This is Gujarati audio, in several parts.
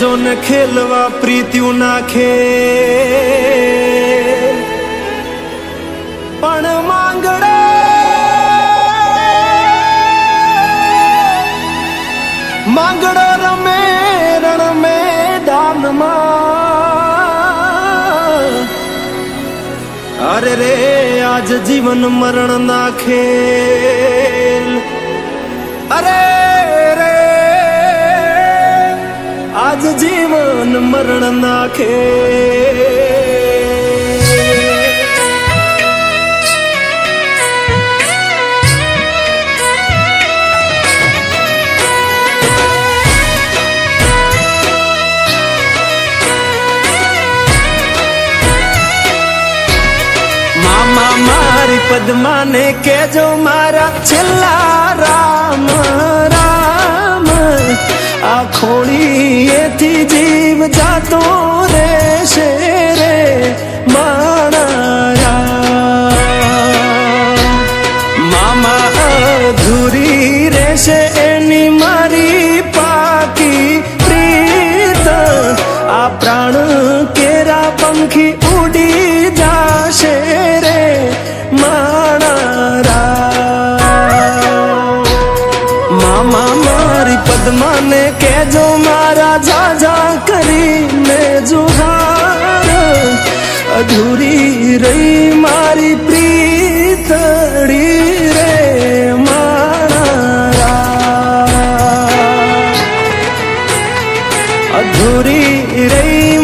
જોન ખેલવા પ્રીત્યું નાખે પણ માંગડે માંગડો રમે રણ મેદાનમાં અરે રે, આજ જીવન મરણ નાખે. અરે આજ જીવન મરણ નાખે. મામા મારી પદ્માને કેજો મારા છેલ્લા રામ રામ. આ ખોળીએથી જીવ જાતો રહેશે મારા જાજા કરીને જુહાર અધૂરી રહી મારી પ્રીતડી રે. અધૂરી રહી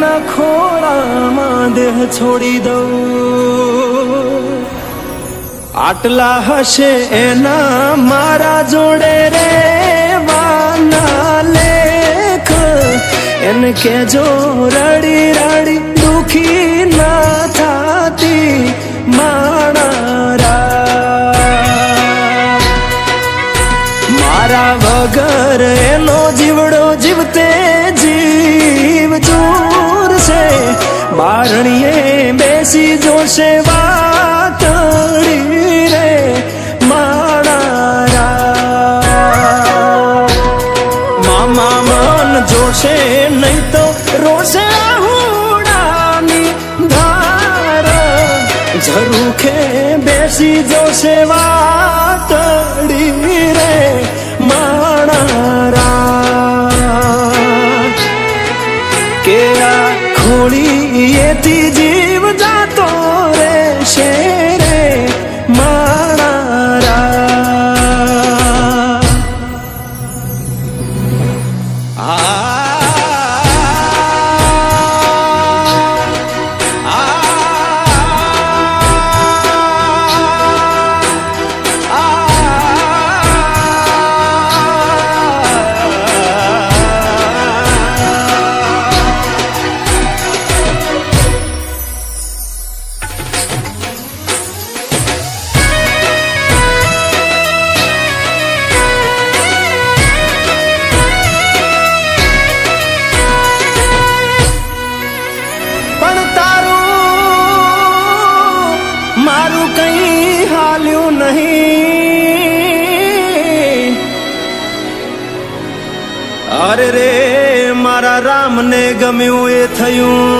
એના ખોળામાં દેહ છોડી દઉં. આટલા હશે એના મારા જોડે રે, વાના લેખ. એને કેજો રડી રડી, દુખી ના થાતી માણા મારા વગર એનો જીવડો જીવતે બારણીએ બેસી જોશે વાતડી રે માણારા મામા મન જોશે નહીં તો રોશે આહુડાની ધાર. ઝરૂખે બેસી જોશે વાતડી રે મારું કઈ હાલ્યું નહીં. અરે રે મારા રામને ગમ્યું એ થયું.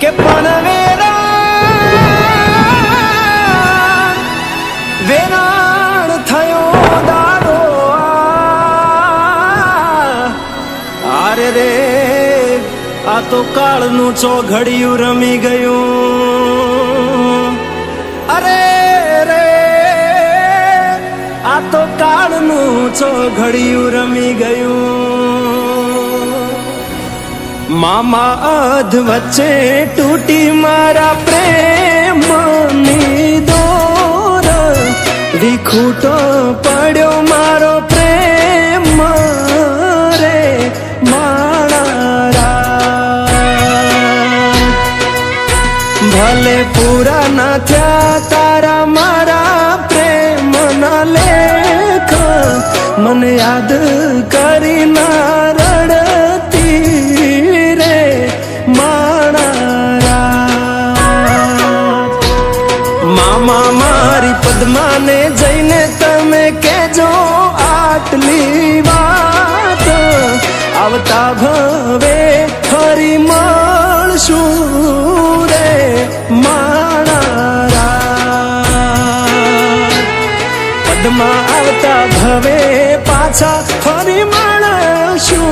કે પણ આ તો કાળનું ચોઘડિયું રમી ગયું. અરે રે, આ તો કાળનું ચોઘડિયું રમી ગયું. મામા અધ વચ્ચે તૂટી મારા પ્રેમની દોર. વિખૂટો પડ્યો મારો પ્રેમ. પૂરા થયા તારા મારા પ્રેમના લેખ મને યાદ કરી ના રડતી રે માણા મામા મારી પદ્માને જઈને તમે કેજો આટલી વાત. આવતા ભવે ફરી મળશું. યાદમાં આવતા ભવે પાછા ફરી માણશું